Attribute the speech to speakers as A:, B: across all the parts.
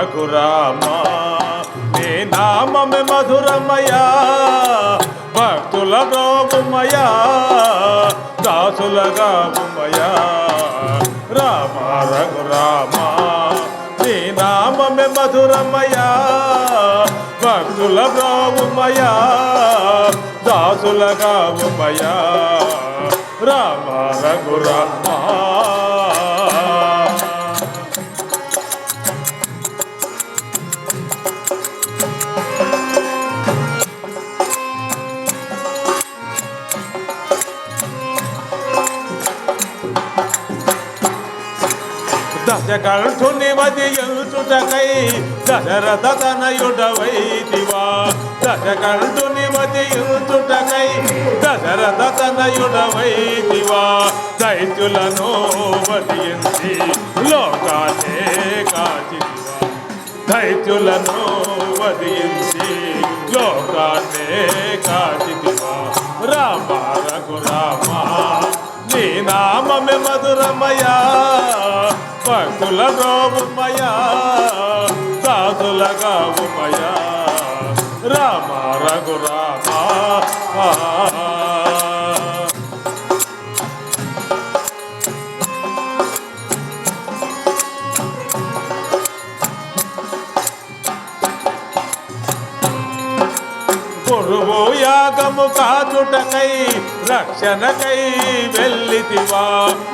A: రఘురామా నీ నామమే మధురమయా భక్తుల బ్రోగుమయా దాసుల ఉమయా రామ రఘురామా నీ నామమే మధురమయా భక్తుల బ్రోగుమయా దాసుల ఉమయా రామ రఘురామా దశకంఠుని వదియుచుటకై దశరథ తనయుడవైతివా దశకంఠుని వదియుచుటకై దశరథ తనయుడవైతివా దైత్యులను వదియించి లోకాలే కాచివా దైత్యులను వదించి లోకాలే కాచివా రామ రఘురామ నీ నామమే మధురమయా భక్తుల రోమయా సాధులగా ఉమయా రామ రఘురామ. పొరుగు యాగము కాచుటకై రక్షణకై వెళ్ళితివా.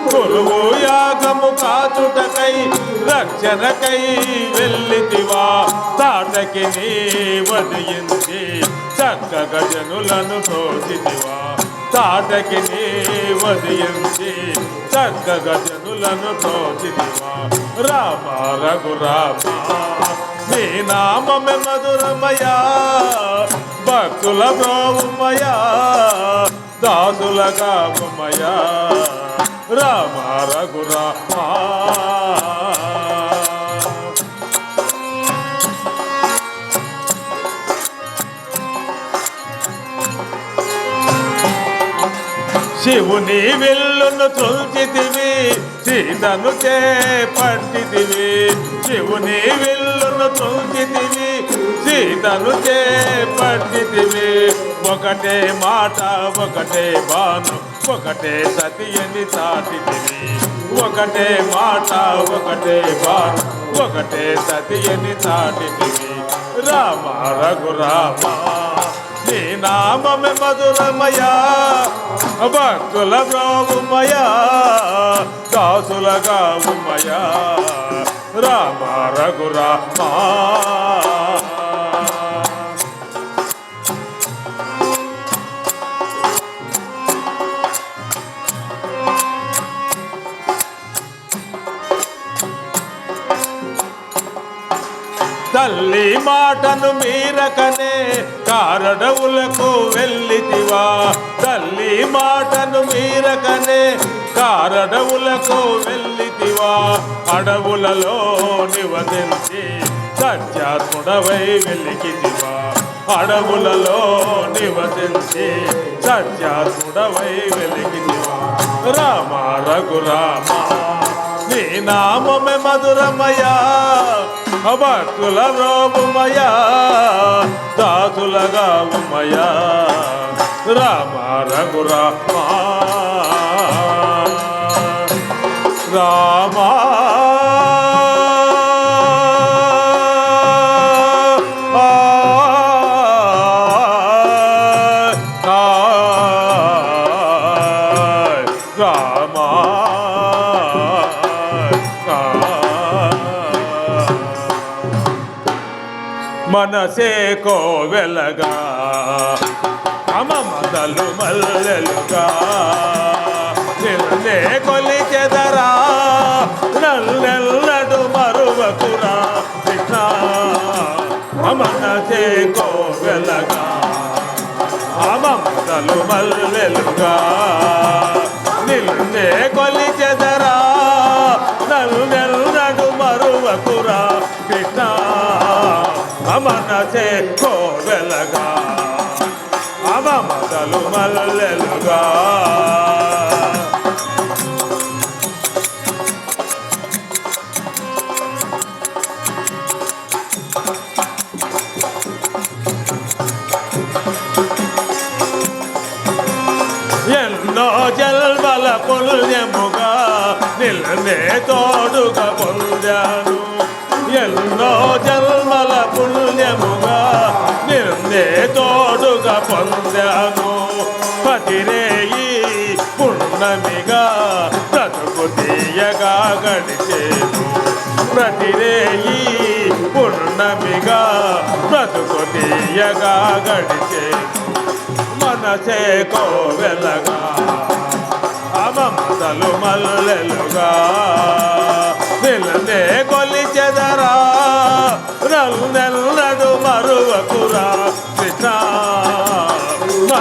A: పొరుగు యాగము కాచుటకై రక్షణకై వెళ్ళితివా. తాటకి నీ వదియించి చక్కగా జనులను తోచితివా. తాటకి నీ వదియించి చక్కగా జనులను తోచితివా. రామ రఘురామ నీ నామమే మధురమయా భక్తుల బ్రోమయా దాసులగా ఉమయా రామ రఘురామ. శివుని విల్లును తుల్చితివి సీతను చేపట్టితివి. శివుని విల్లును తుల్చితివి సీతను చేపట్టితివి ఒకటే మాట ఒకటే బాను ఒకటే సతి అని చాటితివి ఒకటే మాట ఒకటే బాను ఒకటే సతి అని చాటితివి రామ రఘురామ నీ నామమే మధురమయా భక్తుల బ్రోమయా దాసులగా ఉమయా రామ రఘురామా తల్లి మాటను మీరకనే కారడవులకు వెళ్ళితివా? తల్లి మాటను మీరకనే కారడవులకు వెళ్ళితివా? అడవులలో నివసించి సత్యాత్ముడవై వెలికితివా? అడవులలో నివసించి సత్యాత్ముడవై వెలికితివా? రామ రఘురామ నీ నామమే మధురమయా భక్తుల రోమయా దాసులగా ఉమయా రామ రఘురామ రామా మనసే కోవెలగా అమమదలు మల్లెలుగా. నిన్నే కొలిచెదరా నల్లెల్లడు మరువకురా కృష్ణ. మనసే కోవెలగా అమమదలు మల్లెలుగా. నిన్నే కొలిచెదరా నల్లెల్లడు మరువకురా కృష్ణ. మనసే కోవెలగా అవ మొదలు మల్లెలుగా. ఎన్నో జల్వల పుణ్యముగా నిలనే తోడుగా పొందాను. ఎన్నో జల్ పొందాము పతిరేయి పుణ్యమిగా బ్రతుకు తీయగా గడిచేను. ప్రతిరేయి పుణ్యమిగా బ్రతుకు తీయగా గడిచేను. మనసే కోవెలగా అమమతలు మల్లెలుగా నిలనే కొలిచెదరా నల్ నల్లెల్లడు మరువకురా.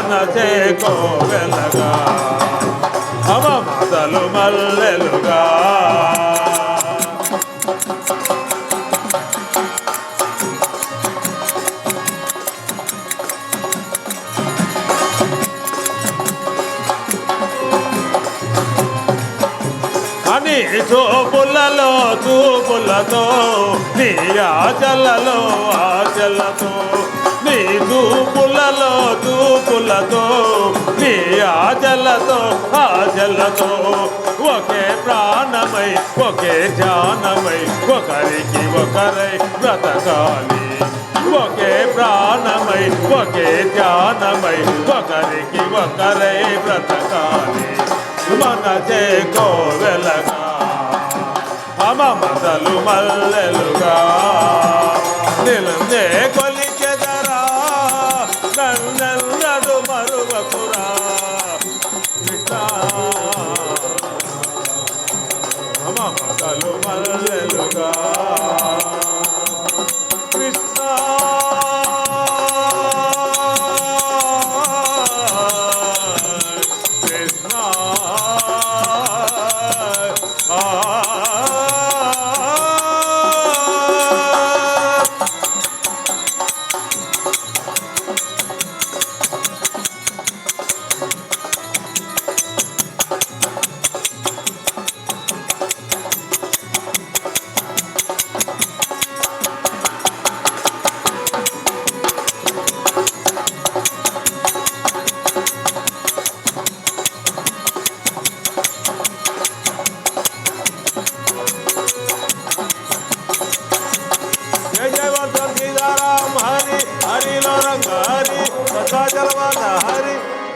A: కృష్ణ మనసే కోవెలగా అమమతలు మల్లెలుగా. అని చూపులలో చూపులతో నీ ఆచలలో ఆచలతో నీ దూపులలో దూపులతో నీ ఆజలతో ఆజలతో. ఒకే ప్రాణమై ఒకే జానమై ఒకరికి ఒకరై బ్రతకాలి. ఒకే ప్రాణమై ఒకే ధ్యానమై ఒకరికి ఒకరై బ్రతకాలి. మనసే కోవెలగా అమమతలు మల్లెలుగా. నిలుందే కొలిచెదరా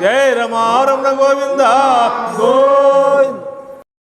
A: జయ రమారమణ గోవింద గో